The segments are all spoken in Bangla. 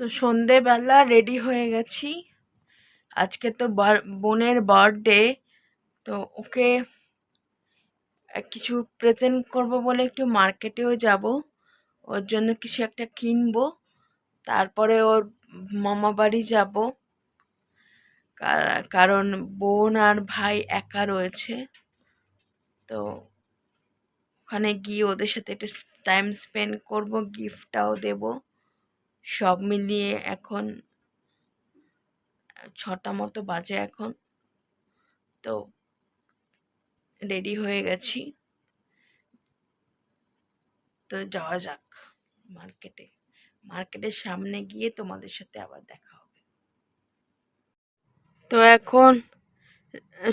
তো সন্ধেবেলা রেডি হয়ে গেছি। আজকে তো বোনের বার্থডে তো ওকে কিছু প্রেজেন্ট করব বলে একটু মার্কেটেও যাব। ওর জন্য কিছু একটা কিনবো। তারপরে ওর মামা বাড়ি যাব। কারণ বোন আর ভাই একা রয়েছে। তো ওখানে গিয়ে ওদের সাথে একটু টাইম স্পেন্ড করব গিফটটাও দেব। সব মিলিয়ে এখন, ছটা মতো বাজে এখন। তো রেডি হয়ে গেছি। তো যাওয়া যাক মার্কেটে। মার্কেটের সামনে গিয়ে তোমাদের সাথে আবার দেখা হবে। তো এখন,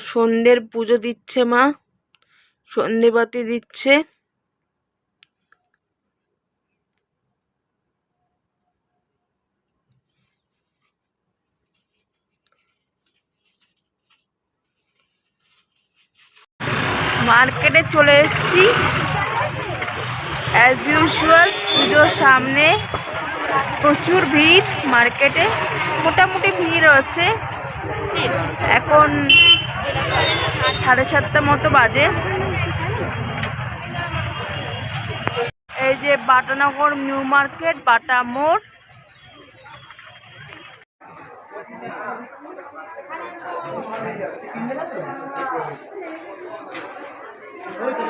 সন্ধ্যের পুজো দিচ্ছে মা। সন্ধেবাতি দিচ্ছে। মার্কেটে চলে এসেছি। অ্যাজ ইউজুয়াল পুজোর সামনে প্রচুর ভিড় মার্কেটে। মোটামুটি ভিড় আছে এখন সাড়ে সাতটা মতো বাজে। এই যে বাটানগর নিউ মার্কেট, বাটা মোড়। दिन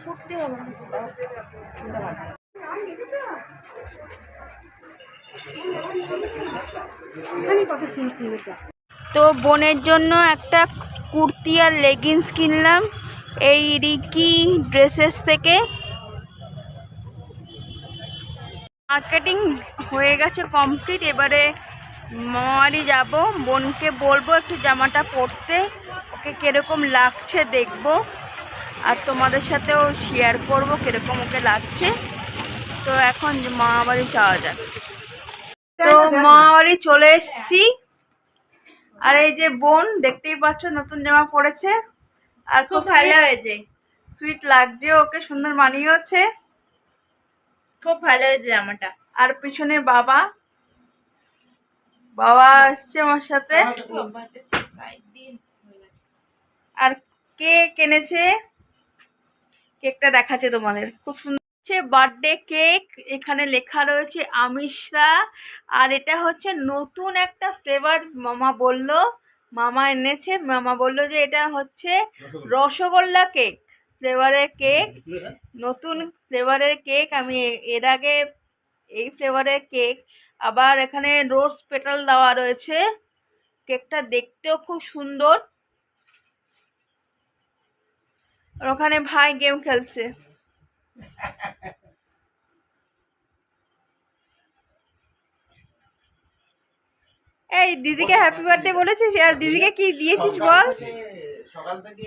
ছুটতে হবে তো বোনের জন্য একটা কুর্তি আর লেগিংস কিনলাম এই রিকি ড্রেসেস থেকে। মার্কেটিং হয়ে গেছে কমপ্লিট এবারে মামারি যাব। বোনকে বলব একটু জামাটা পরতে। ওকে কীরকম লাগছে দেখব। আর তোমাদের সাথেও শেয়ার করব কীরকম ওকে লাগছে। তো এখন মামাবাড়ি যাওয়া যাক। তো মামাবাড়ি চলে এসছি। আর এই যে বোন দেখতেই পাচ্ছ নতুন জামা পরেছে। আর খুব খুব ভালো হয়েছে। সুইট লাগছে ওকে সুন্দর মানিয়েছে খুব ভালো হয়েছে জামাটা। আর পিছনে বাবা? বাবা আসছে আমার সাথে। আর কে কিনেছে? কেকটা দেখাচ্ছে তোমাদের। খুব সুন্দর বার্থডে কেক। এখানে লেখা রয়েছে আমিষরা। আর এটা হচ্ছে নতুন একটা ফ্লেভার। মামা বলল মামা এনেছে। মামা বলল যে এটা হচ্ছে রসগোল্লা কেক। ফ্লেভারের কেক। নতুন ফ্লেভারের কেক। আমি এর আগে এই ফ্লেভারের কেক আবার এখানে রোজ পেটাল দেওয়া রয়েছে। কেকটা দেখতেও খুব সুন্দর। আর ওখানে ভাই গেম খেলছে। এই দিদিকে হ্যাপি বার্থডে বলেছিস? আর দিদিকে কি দিয়েছিস বল। সকাল থেকে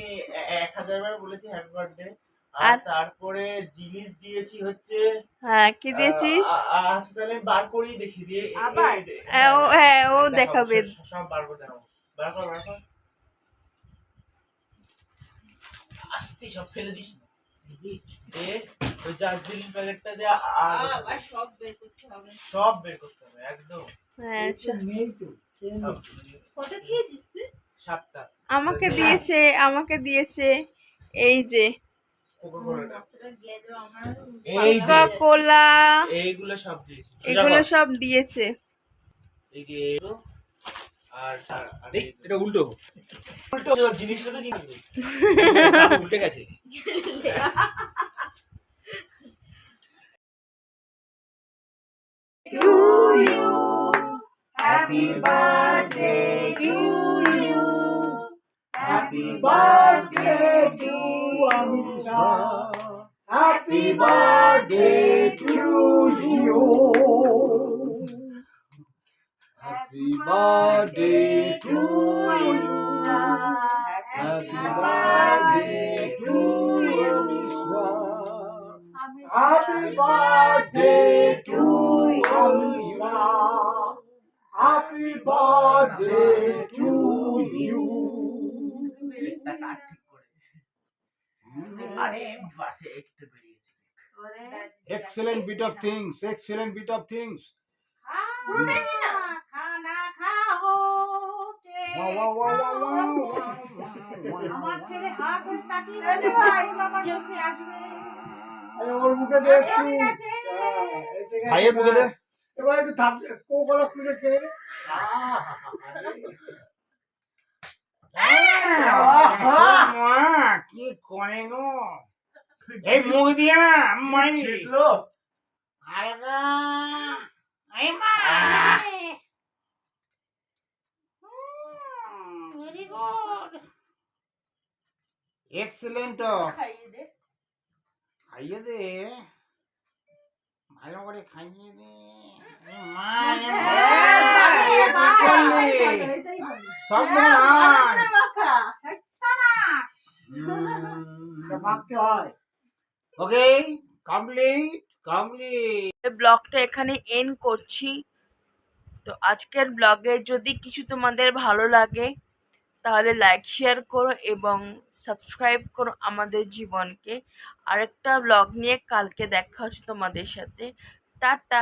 এক হাজার বার বলেছি হ্যাপি বার্থডে আর- তারপরে জিনিস দিয়েছি হচ্ছে হ্যাঁ কি দিয়েছিস? আচ্ছা তাহলে বার করেই দেখি দিয়ে আবার? এ- এ- হ্যাঁ, ও- হ্যাঁ, ও দেখাবে। সব- বার করে দেখাবো বার কর বার কর। আস্তে সব ফেলে দিস। দার্জিলিং প্যাকেটটা সব বের করতে হবে। সব বের করতে হবে একদম। হ্যাঁ সব। কত খেয়েছিস তুই? সাতটা। আমাকে দিয়েছে আমাকে দিয়েছে। এই যে। কোকা কোলা এইগুলো সব দিয়েছি। এগুলো সব দিয়েছে। এটা উল্টো। উল্টো জিনিসটা তো উল্টে গেছে। Happy birthday to you. Happy birthday to Amisa. Happy birthday to you. Happy birthday to you. Happy birthday to you, Happy birthday to Amisa. Happy birthday to you. ঠিক করে আরে বাসে একটু বেরিয়েছে things. খানা খাও Wow, wow, wow, wow, wow. আমার ছেলে হা করে তাকিয়ে রয়েছে ভাই আমার মুখে আসবে ওর মুখে দে একটু। হ্যাঁ। ভাইয়ের মুখে দে। এবার একটু থাপ কোকলা খুলে খেয়ে কি করে গো? এই মুখ দিয়ে না মারি ছিটলো? আলগা এই মা ভেরি গুড এক্সেলেন্ট খাইয়ে দে। খাইয়ে দে। ভালো করে খাইয়ে দে। মা করলি? সব না এটা ভাবতে হয়। ওকে কমপ্লিট কমপ্লিট ব্লগটা এখানে এন্ড করছি। তো আজকের ব্লগে যদি কিছু তোমাদের ভালো লাগে, তাহলে লাইক শেয়ার করো এবং সাবস্ক্রাইব করো আমাদের জীবনকে। আরেকটা ব্লগ নিয়ে কালকে দেখা হচ্ছে তোমাদের সাথে। টাটা!